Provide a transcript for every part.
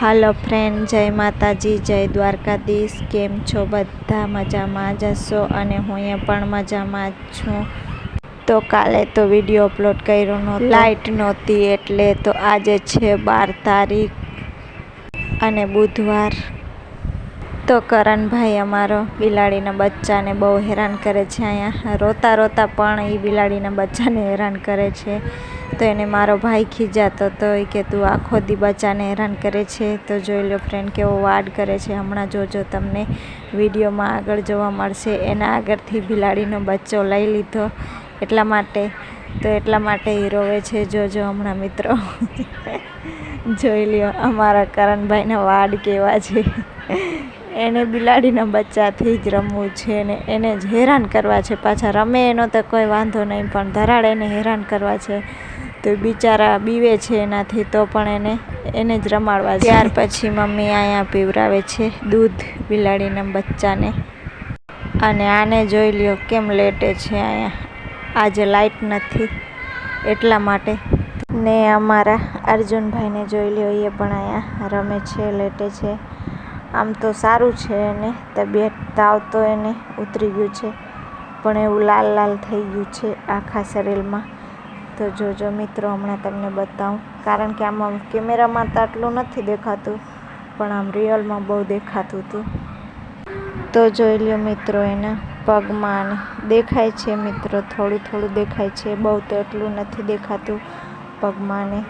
હાલો friend જય માતાજી જય દ્વારકાધીશ. કેમ છો બધા? મજામાં જ હશો અને હું અહીંયા પણ મજામાં જ છું. તો કાલે તો વીડિયો અપલોડ કર્યો નહોતો લાઇટ નહોતી એટલે તો આજે છે બાર તારીખ અને બુધવાર. તો કરણભાઈ અમારો બિલાડીના બચ્ચાને બહુ હેરાન કરે છે અહીંયા. રોતા રોતા પણ એ બિલાડીના બચ્ચાને હેરાન કરે છે. તો એને મારો ભાઈ ખીજાતો હતો એ કે, તું આખો દી બચ્ચાને હેરાન કરે છે? તો જોઈ લો ફ્રેન્ડ કેવો વાડ કરે છે. હમણાં જોજો તમને વિડીયોમાં આગળ જોવા મળશે. એના આગળથી બિલાડીનો બચ્ચો લઈ લીધો એટલા માટે. તો એટલા માટે એ રોવે છે. જોજો હમણાં મિત્રો. જોઈ લ્યો, અમારા કરણભાઈના વાડ કેવા છે. એને બિલાડીના બચ્ચાથી જ રમવું છે ને એને જ હેરાન કરવા છે. પાછા રમે એનો તો કોઈ વાંધો નહીં, પણ ધરાડ એને હેરાન કરવા છે. તો બિચારા બીવે છે એનાથી તો પણ એને એને જ રમાડવા છે. ત્યાર પછી મમ્મી અહીંયા પીવરાવે છે દૂધ બિલાડીના બચ્ચાને. અને આને જોઈ લ્યો કેમ લેટે છે અહીંયા. આજે લાઇટ નથી એટલા માટે. ને અમારા અર્જુનભાઈને જોઈ લ્યો, એ પણ અહીંયા રમે છે, લેટે છે. આમ તો સારું છે એને, તબિયત તાવ તો એને ઉતરી ગયું છે, પણ એવું લાલ લાલ થઈ ગયું છે આખા શરીરમાં. તો જોજો મિત્રો, હમણાં તમને બતાવું. કારણ કે આમાં કેમેરામાં તો આટલું નથી દેખાતું, પણ આમ રિયલમાં બહુ દેખાતું હતું. તો જોઈ લ્યો મિત્રો, એના પગમાં દેખાય છે મિત્રો, થોડું થોડું દેખાય છે, બહુ તો એટલું નથી દેખાતું પગમાં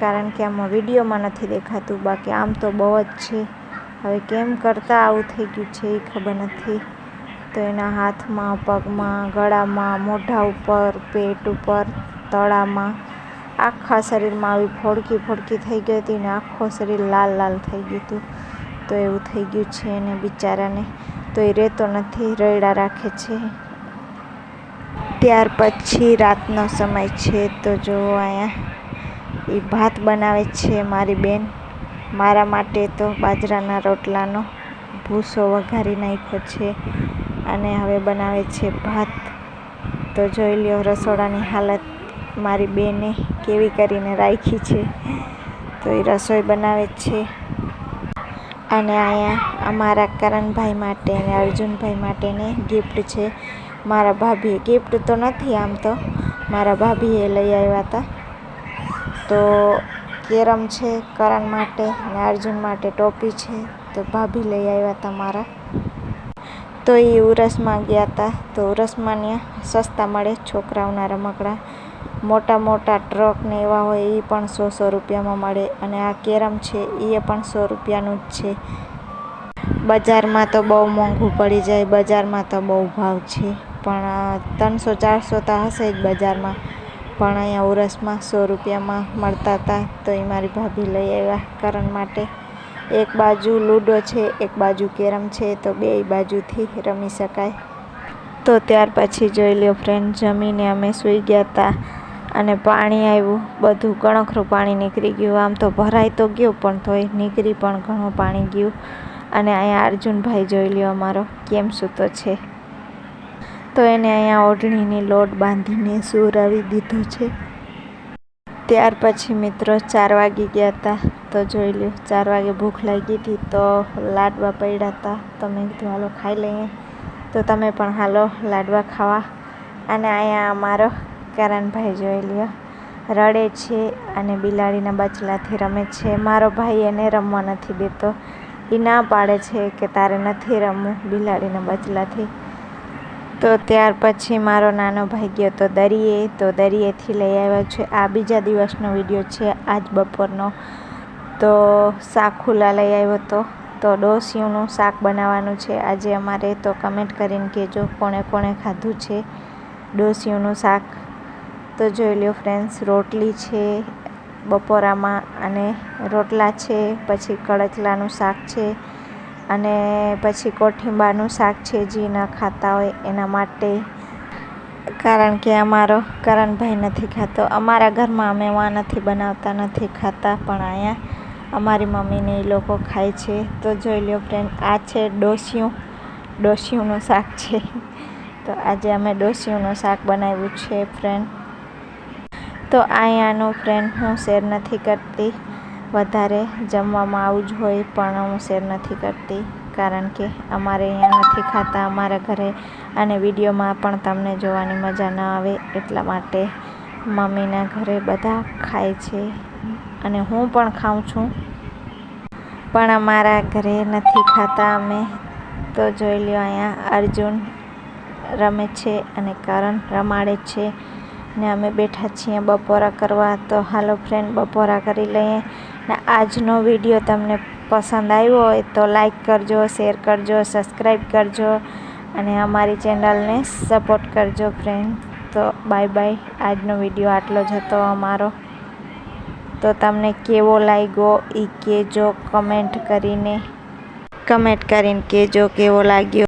કારણ કે આમાં વિડીયોમાં નથી દેખાતું, બાકી આમ તો બહુ જ છે. હવે કેમ કરતાં આવું થઈ ગયું છે એ ખબર નથી. તો એના હાથમાં, પગમાં, ગળામાં, મોઢા ઉપર, પેટ ઉપર, તળામાં, આખા શરીરમાં આવી ફોડકી ફોડકી થઈ ગઈ હતી ને આખો શરીર લાલ લાલ થઈ ગયું હતું. તો એવું થઈ ગયું છે એને બિચારાને. તો એ રહેતો નથી રડ્યા રાખે છે. ત્યાર પછી રાતનો સમય છે તો જો અહીંયા. એ ભાત બનાવે છે મારી બેન. મારા માટે તો બાજરાના રોટલાનો ભૂસો વઘારી નાખ્યો છે અને હવે બનાવે છે ભાત. તો જોઈ લ્યો, રસોડાની હાલત મારી બેને કેવી કરીને રાખી છે. તો એ રસોઈ બનાવે છે. અને અહીંયા અમારા કરણભાઈ માટે અને અર્જુનભાઈ માટેને ગિફ્ટ છે. મારા ભાભીએ ગિફ્ટ તો નથી આમ તો. મારા ભાભીએ લઈ આવ્યા હતા. તો કેરમ છે, કરણ માટે અને અર્જુન માટે ટોપી છે, તો ભાભી લઈ આવ્યા હતા મારા તો એ ઉરસમાં ગયા હતા તો ઉરસમાં ત્યાં સસ્તા મળે છોકરાઓના રમકડા. મોટા મોટા ટ્રક ને એવા હોય એ પણ સો સો રૂપિયામાં મળે અને આ કેરમ છે એ પણ સો રૂપિયાનું જ છે. બજારમાં તો બહુ મોંઘું પડી જાય, બજારમાં તો બહુ ભાવ છે, પણ ત્રણસો ચારસો તો હશે જ બજારમાં. પણ અહીંયા ઉરસમાં સો રૂપિયામાં મળતા હતા, તો એ મારી ભાભી લઈ આવ્યા કરણ માટે. એક બાજુ લૂડો છે, એક બાજુ કેરમ છે, તો બે બાજુથી રમી શકાય. તો ત્યાર પછી જોઈ લ્યો ફ્રેન્ડ જમીને અમે સૂઈ ગયા હતા અને પાણી આવ્યું. બધું ગણખરું પાણી નીકળી ગયું. આમ તો ભરાઈ તો ગયું, પણ તોય નીકળી પણ ઘણું પાણી ગયું. અને અહીંયા અર્જુનભાઈ જોઈ લ્યો અમારો, કેમ સૂતો છે. તો એને અહીંયા ઓઢણીની લોટ બાંધીને સુરાવી દીધો છે. ત્યાર પછી મિત્રો ચાર વાગી ગયા હતા તો જોઈ લ્યો, ચાર વાગે ભૂખ લાગી હતી તો લાડવા પડ્યા હતા તો મેં કીધું, હાલો, ખાઈ લઈએ. તો તમે પણ હાલો, લાડવા ખાવા. અને અહીંયા અમારો કરણભાઈ જોઈ લ્યો, રડે છે અને બિલાડીના બચલાથી રમે છે. મારો ભાઈ એને રમવા નથી દેતો. એ ના પાડે છે કે તારે નથી રમવું બિલાડીના બચલાથી તો ત્યાર પછી મારો નાનો ભાઈ ગયો તો દરિયે, તો દરિયેથી લઈ આવ્યો છે. આ બીજા દિવસનો વીડિયો છે, આજ બપોરનો. તો શાક ખુલ્લા લઈ આવ્યો તો તો ડોસીઓનું શાક બનાવવાનું છે. આજે અમારે તો કમેન્ટ કરીને કહેજો કોણે કોણે ખાધું છે ડોસીઓનું શાક. તો જોઈ લ્યો ફ્રેન્ડ્સ રોટલી છે, બપોરામાં અને રોટલા છે, પછી કડચલાનું શાક છે. અને પછી કોઠીંબાનું શાક છે, જે ન ખાતા હોય એના માટે. કારણ કે અમારો કરણભાઈ નથી ખાતો. અમારા ઘરમાં અમે વાં નથી બનાવતા, નથી ખાતા, પણ અહીંયા અમારી મમ્મીને એ લોકો ખાય છે. તો જોઈ લો ફ્રેન્ડ આ છે ડોસિયું. ડોસિયુંનું શાક છે. તો આજે અમે ડોસિયુંનું શાક બનાવ્યું છે ફ્રેન્ડ તો અહીંયાનું ફ્રેન્ડ હું શેર નથી કરતી. વધારે જમવામાં આવું જ હોય પણ હું શેર નથી કરતી. કારણ કે અમારે અહીંયા નથી ખાતા, અમારા ઘરે અને વિડીયોમાં પણ તમને જોવાની મજા ન આવે એટલા માટે મમ્મીના ઘરે બધા ખાય છે અને હું પણ ખાઉં છું. પણ અમારા ઘરે નથી ખાતા અમે. તો જોઈ લ્યો અહીંયા અર્જુન રમે છે અને કરણ રમાડે છે. ને અમે બેઠા છીએ બપોરા કરવા. તો હાલો ફ્રેન્ડ બપોરા કરી લઈએ. આજનો વીડિયો તમને પસંદ આવ્યો હોય તો લાઈક કરજો, શેર કરજો, સબસ્ક્રાઈબ કરજો અને અમારી ચેનલને સપોર્ટ કરજો ફ્રેન્ડ તો બાય બાય. આજનો વીડિયો આટલો જ હતો અમારો. તો તમને કેવો લાગ્યો એ કહેજો કમેન્ટ કરીને. કમેન્ટ કરીને કહેજો કેવો લાગ્યો.